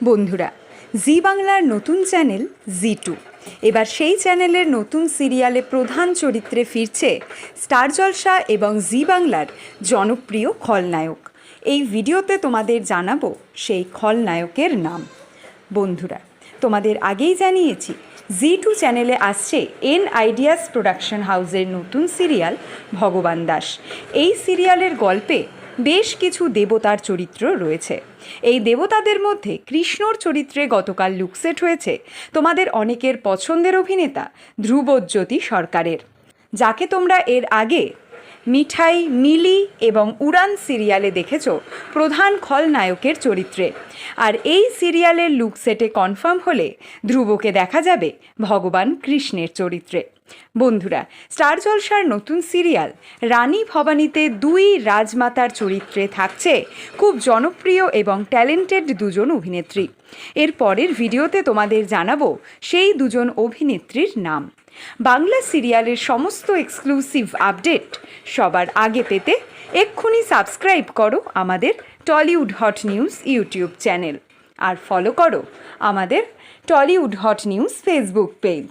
বন্ধুরা, জি বাংলার নতুন চ্যানেল জি টু। এবার সেই চ্যানেলের নতুন সিরিয়ালে প্রধান চরিত্রে ফিরছে স্টার জলসা এবং জি বাংলার জনপ্রিয় খলনায়ক। এই ভিডিওতে তোমাদের জানাব সেই খলনায়কের নাম। বন্ধুরা, তোমাদের আগেই জানিয়েছি, জি টু চ্যানেলে আসছে এন আইডিয়াস প্রোডাকশন হাউসের নতুন সিরিয়াল ভগবান দাস। এই সিরিয়ালের গল্পে বেশ কিছু দেবতার চরিত্র রয়েছে। এই দেবতাদের মধ্যে কৃষ্ণর চরিত্রে গতকাল লুকসেট হয়েছে। তোমাদের অনেকের পছন্দের অভিনেতা ধ্রুবজ্যোতি সরকারের। যাকে তোমরা এর আগে মিঠাই, মিলি এবং উড়ান সিরিয়ালে দেখেছ, প্রধান খলনায়কের চরিত্রে। আর এই সিরিয়ালের লুক সেটে কনফার্ম হলে ধ্রুবকে দেখা যাবে ভগবান কৃষ্ণের চরিত্রে। বন্ধুরা, স্টার জলসার নতুন সিরিয়াল, রানী ভবানীতে দুই রাজমাতার চরিত্রে থাকছে খুব জনপ্রিয় এবং ট্যালেন্টেড দুজন অভিনেত্রী। এর পরের ভিডিওতে তোমাদের জানাব সেই দুজন অভিনেত্রীর নাম। বাংলা সিরিয়ালের সমস্ত এক্সক্লুসিভ আপডেট সবার আগে পেতে এক্ষুনি সাবস্ক্রাইব করো আমাদের Tollywood hot news YouTube channel. আর ফলো করো আমাদের Tollywood hot news Facebook page